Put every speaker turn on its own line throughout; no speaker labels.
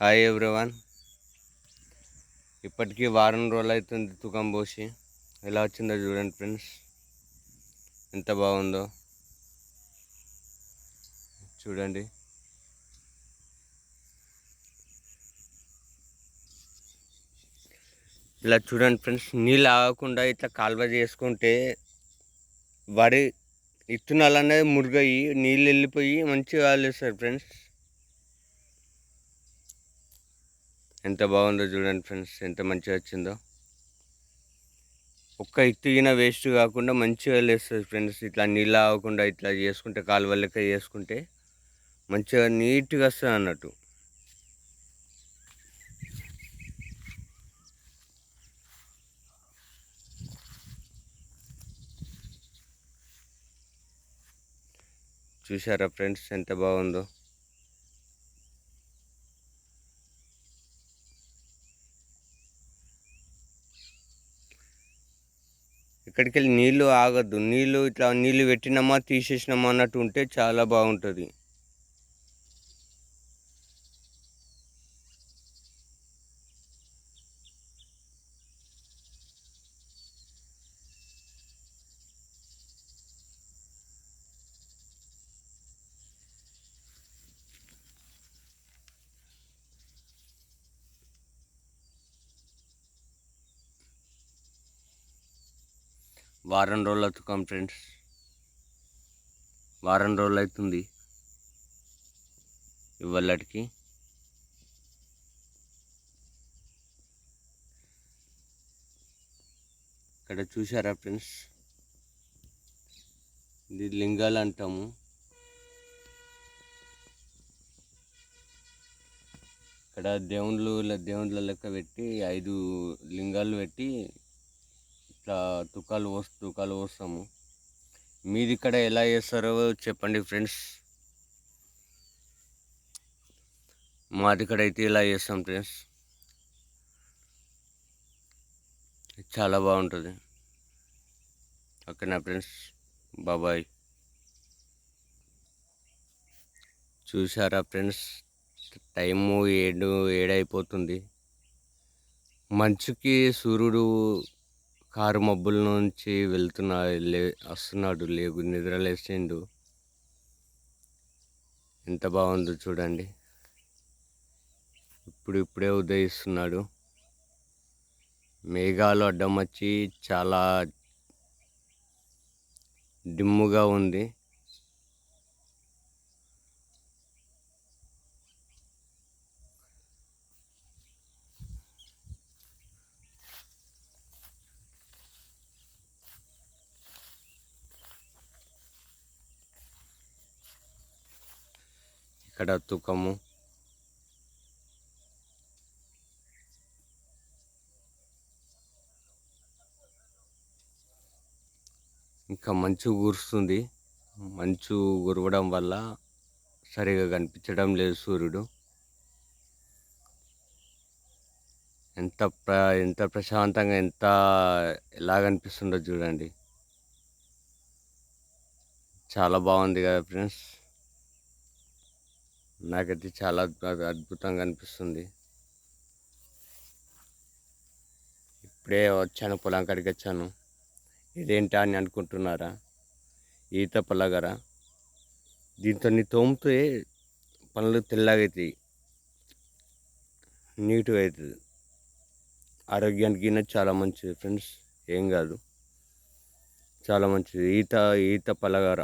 Hi everyone ఇప్పటికీ వారం రోజులు అవుతుంది తుకం పోసి. ఎలా వచ్చిందో చూడండి ఫ్రెండ్స్ ఎంత బాగుందో. చూడండి. ఇలా చూడండి ఫ్రెండ్స్ నీళ్ళు ఆగకుండా ఇట్లా కాలువ చేసుకుంటే వరి ఇత్తనాలు అనేది మురుగయి నీళ్ళు వెళ్ళిపోయి మంచిగా కాలేస్తారు ఫ్రెండ్స్ ఎంత బాగుందో చూడండి ఫ్రెండ్స్ ఎంత మంచిగా వచ్చిందో. ఒక్క ఇత్తిగిన వేస్ట్ కాకుండా మంచిగా లేస్తుంది ఫ్రెండ్స్ ఇట్లా నీళ్ళు ఆగకుండా ఇట్లా చేసుకుంటే కాలువ లెక్క చేసుకుంటే మంచిగా నీట్గా వస్తుంది అన్నట్టు. చూసారా ఫ్రెండ్స్ ఎంత బాగుందో. ఇక్కడికి వెళ్ళి నీళ్ళు ఆగద్దు. నీళ్ళు ఇట్లా నీళ్ళు పెట్టినామా తీసేసినామా అన్నట్టు ఉంటే చాలా బాగుంటుంది. వారం రోజులు అవుతాం ఫ్రెండ్స్ వారం రోజులు అవుతుంది ఇవాళకి ఇక్కడ చూసారా ఫ్రెండ్స్ ఇది లింగాలు అంటాము. ఇక్కడ దేవుళ్ళు దేవుళ్ళ లెక్క పెట్టి ఐదు లింగాలు పెట్టి ఇట్లా తుకాలు పోసి తుకాలు పోస్తాము. మీది ఇక్కడ ఎలా చేస్తారో చెప్పండి ఫ్రెండ్స్. మాది ఇక్కడ అయితే ఇలా చేస్తాం ఫ్రెండ్స్. చాలా బాగుంటుంది. ఓకేనా ఫ్రెండ్స్. బాబాయ్. చూసారా ఫ్రెండ్స్. టైము ఏడు ఏడైపోతుంది. మంచుకి సూర్యుడు కారు మబ్బుల నుంచి వెళ్తున్నా లే వస్తున్నాడు లేగు నిద్ర లేచిండు. ఎంత బాగుందో చూడండి. ఇప్పుడు ఇప్పుడే ఉదయిస్తున్నాడు. మేఘాలు అడ్డం వచ్చి చాలా డిమ్ముగా ఉంది. ఇక్కడ తుకము. ఇంకా మంచు కురుస్తుంది. మంచు కురవడం వల్ల సరిగా కనిపించడం లేదు సూర్యుడు. ఎంత ప్ర ఎంత ప్రశాంతంగా ఎంత ఎలా కనిపిస్తుందో చూడండి. చాలా బాగుంది కదా ఫ్రెండ్స్. నాకైతే చాలా అద్భుతంగా అనిపిస్తుంది. ఇప్పుడే వచ్చాను పొలం కాడికి వచ్చాను ఇదేంటా అని అనుకుంటున్నారా? ఈత పొలగరా దీంతో నీ తోమితే పనులు తెల్లగా అవుతాయి నీట్గా అవుతుంది ఆరోగ్యానికి చాలా మంచిది ఫ్రెండ్స్. ఏం కాదు. చాలా మంచిది. ఈత ఈత పలగర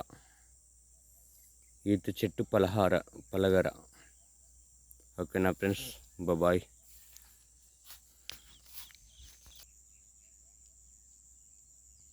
ఈత చెట్టు పలహార పలగర. ఓకేనా ఫ్రెండ్స్ బాయ్